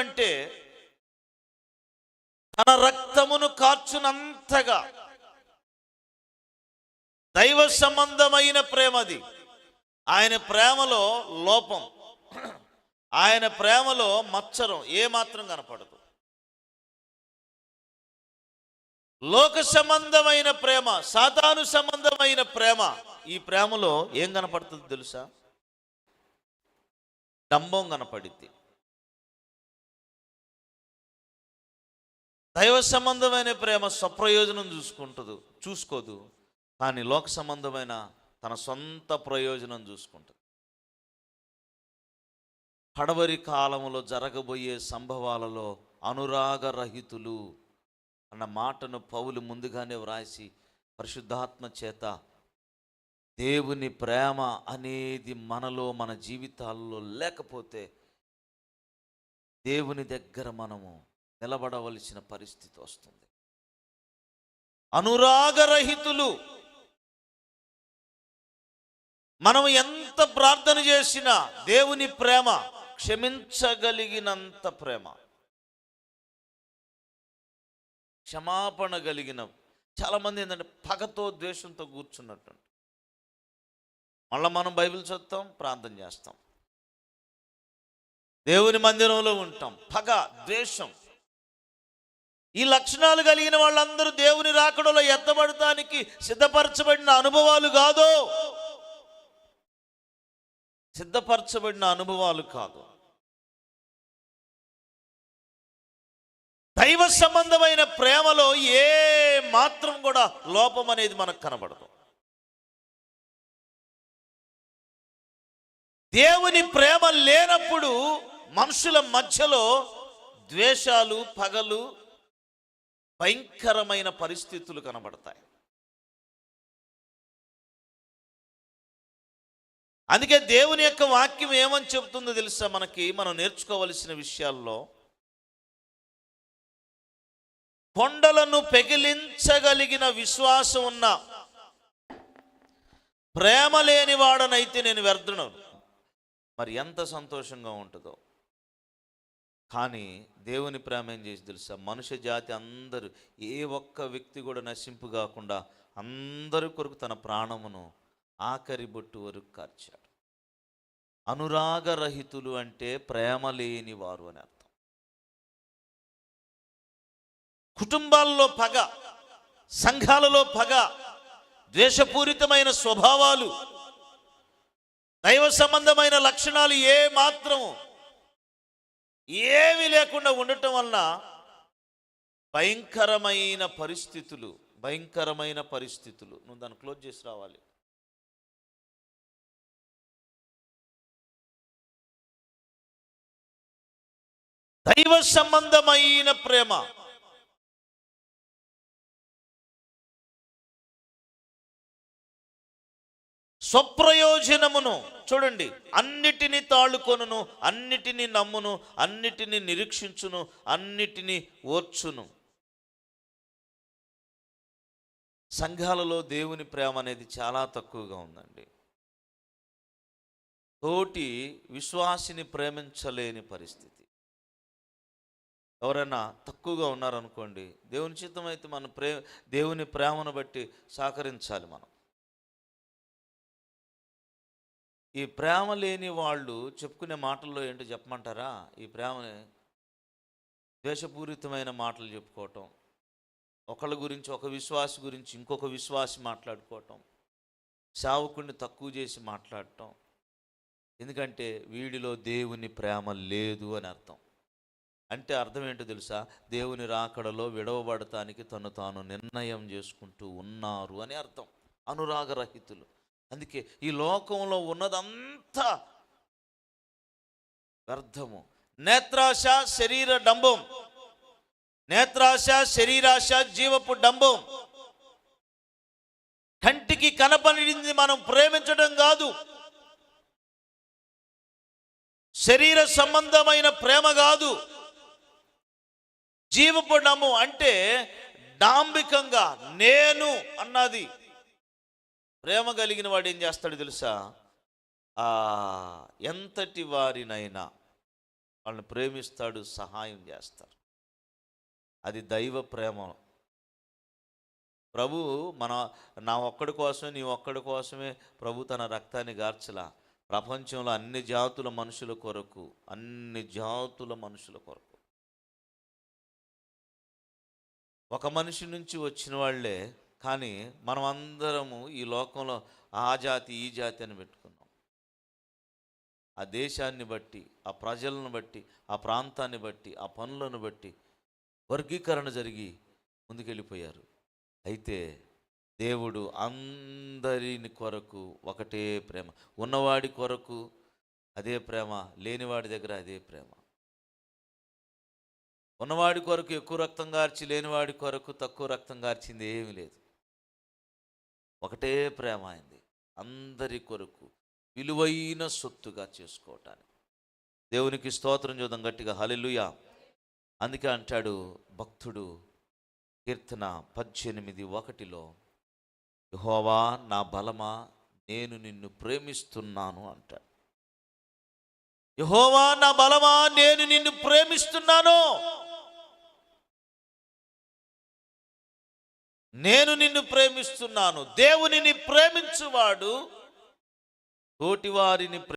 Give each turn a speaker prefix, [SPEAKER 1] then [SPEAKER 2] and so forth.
[SPEAKER 1] అంటే తన రక్తమును కార్చునంతగా దైవ సంబంధమైన ప్రేమది ఆయన ప్రేమలో లోపం. ఆయన ప్రేమలో మత్సరం ఏ మాత్రం కనపడదు. లోక సంబంధమైన ప్రేమ సాతాను సంబంధమైన ప్రేమ ఈ ప్రేమలో ఏం కనపడుతుంది తెలుసా? డంబం కనపడిద్ది. దైవ సంబంధమైన ప్రేమ స్వప్రయోజనం చూసుకుంటుంది చూసుకోదు. కానీ లోక సంబంధమైన తన సొంత ప్రయోజనం చూసుకుంటుంది. కడవరి కాలంలో జరగబోయే సంభవాలలో అనురాగరహితులు అన్న మాటను పౌలు ముందుగానే వ్రాసి పరిశుద్ధాత్మ చేత దేవుని ప్రేమ అనేది మనలో మన జీవితాల్లో లేకపోతే దేవుని దగ్గర మనము నిలబడవలసిన పరిస్థితి వస్తుంది. అనురాగరహితులు మనం ఎంత ప్రార్థన చేసినా దేవుని ప్రేమ క్షమించగలిగినంత ప్రేమ. క్షమాపణ కలిగిన చాలామంది ఏంటంటే పగతో ద్వేషంతో కూర్చున్నట్టు. మళ్ళీ మనం బైబిల్ చదువుతాం ప్రార్థన చేస్తాం. దేవుని మందిరంలో ఉంటాం. పగ ద్వేషం. ఈ లక్షణాలు కలిగిన వాళ్ళందరూ దేవుని రాకడలో ఎత్తబడటానికి సిద్ధపరచబడిన అనుభవాలు కాదు. సిద్ధపరచబడిన అనుభవాలు కాదు. దైవ సంబంధమైన ప్రేమలో ఏ మాత్రం కూడా లోపం అనేది మనకు కనబడదు. దేవుని ప్రేమ లేనప్పుడు మనుషుల మధ్యలో ద్వేషాలు పగలు భయంకరమైన పరిస్థితులు కనబడతాయి. అందుకే దేవుని యొక్క వాక్యం ఏమని చెబుతుందో తెలుసా మనకి? మనం నేర్చుకోవలసిన విషయాల్లో కొండలను పెగిలించగలిగిన విశ్వాసం ఉన్న ప్రేమ లేనివాడనైతే నేను వ్యర్థను మరి ఎంత సంతోషంగా ఉంటుందో. కానీ దేవుని ప్రేమ ఏం చేసి తెలుసా? మనుష్య జాతి అందరూ ఏ ఒక్క వ్యక్తి కూడా నశింపు కాకుండా అందరి కొరకు తన ప్రాణమును ఆఖరి బొట్టు వరకు కార్చాడు. అనురాగరహితులు అంటే ప్రేమ లేని వారు అని అర్థం. కుటుంబాల్లో పగ సంఘాలలో పగ ద్వేషపూరితమైన స్వభావాలు దైవ సంబంధమైన లక్షణాలు ఏ మాత్రం ఏమీ లేకుండా ఉండటం వలన భయంకరమైన పరిస్థితులు భయంకరమైన పరిస్థితులు. నువ్వు దాన్ని క్లోజ్ చేసి రావాలి. దైవ సంబంధమైన ప్రేమ. స్వప్రయోజనమును చూడండి అన్నిటినీ తాళుకొనును అన్నిటినీ నమ్మును అన్నిటినీ నిరీక్షించును అన్నిటినీ ఓర్చును. సంఘాలలో దేవుని ప్రేమ అనేది చాలా తక్కువగా ఉందండి. తోటి విశ్వాసిని ప్రేమించలేని పరిస్థితి. ఎవరైనా తక్కువగా ఉన్నారనుకోండి దేవుని చిత్తమైతే అయితే మన ప్రే దేవుని ప్రేమను బట్టి సహకరించాలి మనం. ఈ ప్రేమ లేని వాళ్ళు చెప్పుకునే మాటల్లో ఏంటో చెప్పమంటారా? ఈ ప్రేమని ద్వేషపూరితమైన మాటలు చెప్పుకోవటం ఒకళ్ళ గురించి ఒక విశ్వాసి గురించి ఇంకొక విశ్వాసి మాట్లాడుకోవటం సేవకుడిని తక్కువ చేసి మాట్లాడటం ఎందుకంటే వీడిలో దేవుని ప్రేమ లేదు అని అర్థం. అంటే అర్థం ఏంటో తెలుసా? దేవుని రాకడలో విడవబడటానికి తను తాను నిర్ణయం చేసుకుంటూ ఉన్నారు అని అర్థం. అనురాగరహితులు. అందుకే ఈ లోకంలో ఉన్నదంతా వ్యర్థము. నేత్రాశ శరీర డంబం. నేత్రాశ శరీరాశ జీవపు డంబం. కంటికి కనపడింది మనం ప్రేమించడం కాదు. శరీర సంబంధమైన ప్రేమ కాదు. జీవపు డంబం అంటే డాంబికంగా నేను అన్నది. ప్రేమ కలిగిన వాడు ఏం చేస్తాడు తెలుసా? ఆ ఎంతటి వారినైనా వాళ్ళని ప్రేమిస్తాడు సహాయం చేస్తారు అది దైవ ప్రేమ. ప్రభు మన నా ఒక్కడి కోసమే నీ ఒక్కడి కోసమే ప్రభు తన రక్తాన్ని గార్చలా. ప్రపంచంలో అన్ని జాతుల మనుషుల కొరకు అన్ని జాతుల మనుషుల కొరకు. ఒక మనిషి నుంచి వచ్చిన వాళ్ళే కానీ మనం అందరము ఈ లోకంలో ఆ జాతి ఈ జాతి అని పెట్టుకున్నాం. ఆ దేశాన్ని బట్టి ఆ ప్రజలను బట్టి ఆ ప్రాంతాన్ని బట్టి ఆ పనులను బట్టి వర్గీకరణ జరిగి ముందుకెళ్ళిపోయారు. అయితే దేవుడు అందరిని కొరకు ఒకటే ప్రేమ. ఉన్నవాడి కొరకు అదే ప్రేమ లేనివాడి దగ్గర అదే ప్రేమ. ఉన్నవాడి కొరకు ఎక్కువ రక్తం గార్చి లేనివాడి కొరకు తక్కువ రక్తం గార్చింది ఏమీ లేదు. ఒకటే ప్రేమ అయింది. అందరి కొరకు విలువైన సొత్తుగా చేసుకోవటానికి. దేవునికి స్తోత్రం చూద్దాం గట్టిగా. హల్లెలూయా. అందుకే అంటాడు భక్తుడు కీర్తన పద్దెనిమిది ఒకటిలో యహోవా నా బలమా నేను నిన్ను ప్రేమిస్తున్నాను అంటాడు. యహోవా నా బలమా నేను నిన్ను ప్రేమిస్తున్నాను నేను నిన్ను ప్రేమిస్తున్నాను. దేవునిని ప్రేమించువాడు తోటివారిని